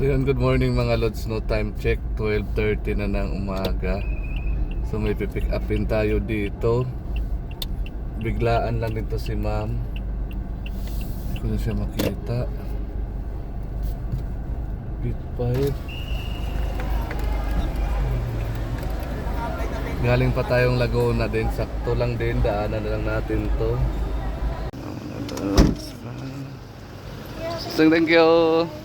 So yun, good morning mga lods. No time check, 12.30 na ng umaga. So may pipick upin tayo dito. Biglaan lang dito si ma'am. Hindi ko na siya makita. Pit 5. Galing pa tayong Laguna din. Sakto lang din. Daanan na lang natin to. So, thank you.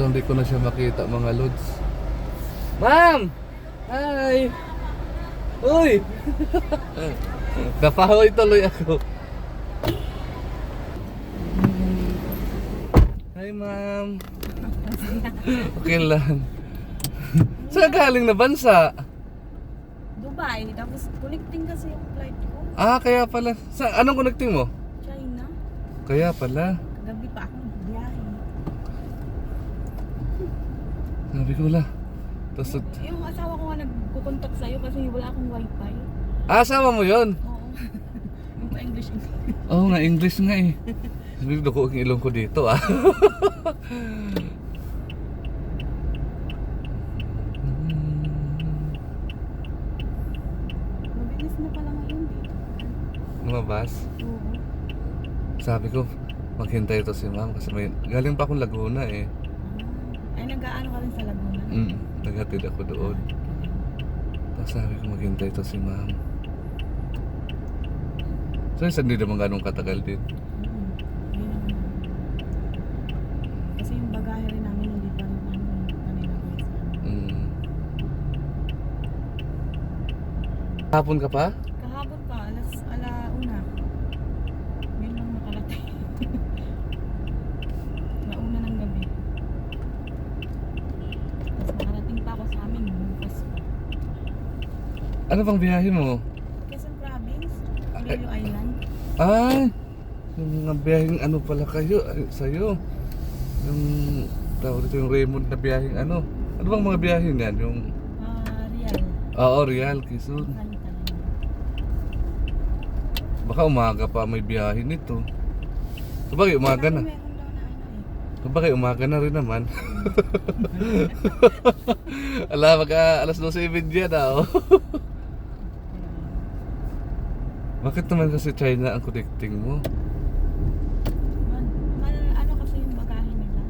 So hindi ko na siya makita mga lods. Ma'am! Hi! Uy! Napahoy tuloy ako. Hi ma'am! Okay lang. Saan galing na bansa? Dubai, tapos connecting kasi yung flight ko. Ah, kaya pala. Sa anong connecting mo? China. Kaya pala. Kagabi pa ako biyahe. Sabi ko wala. Tapos, Yung asawa ko nga nagkukontak sa'yo kasi wala akong wifi. ah, sama mo yon. Oo. yung pa-English. Oo nga, English nga eh. Sabi ko, ang ilong ko dito ah. Mabilis na pala ngayon dito. Lumabas. Oo. Sabi ko, maghintay ito si ma'am kasi may, galing pa akong Laguna eh. Nag-aano ka rin sa Laguna? Mm, naghatid ako doon. Tapos sabi ko, maghintay ito si ma'am. So, isa hindi naman ganun katagal din. Mm. Ayun. Kasi yung bagahe rin namin hindi pa rin ano, hindi pa nilagay sa. Mm. Hapon ka pa? Kahapon pa, alas alauna. Yun lang nakarating. Nauna ng gabi. Tapos nakarating pa ako sa amin bukas pa. Ano bang biyahe mo? Quezon Province. Iloilo Island. Ay, yung mga biyaheng ano pala kayo, ay, sa'yo. Yung, tawag dito yung Raymond na biyaheng ano. Ano bang mga biyaheng yan? Yung, Ah, Real. oo, Real, Quezon. Kalitan. Baka umaga pa may biyahe nito. Sabagay, umaga na. Meron daw na ano eh. Sabagay, umaga na rin naman. Ala, magka alas 12.30 na oh. Bakit naman kasi China ang connecting mo? Man, man, ano kasi yung bagahe nila.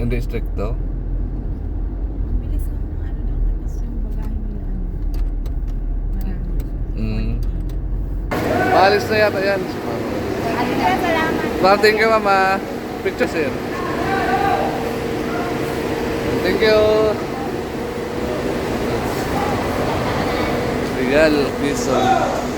Hindi stricto? Ang bilis lang ng ano daw tapos yung bagahe nila ano. Marami. Mm. Maalis na yata yan. Salamat. Parating ka mama. Picture sir. Thank you. Real Quezon.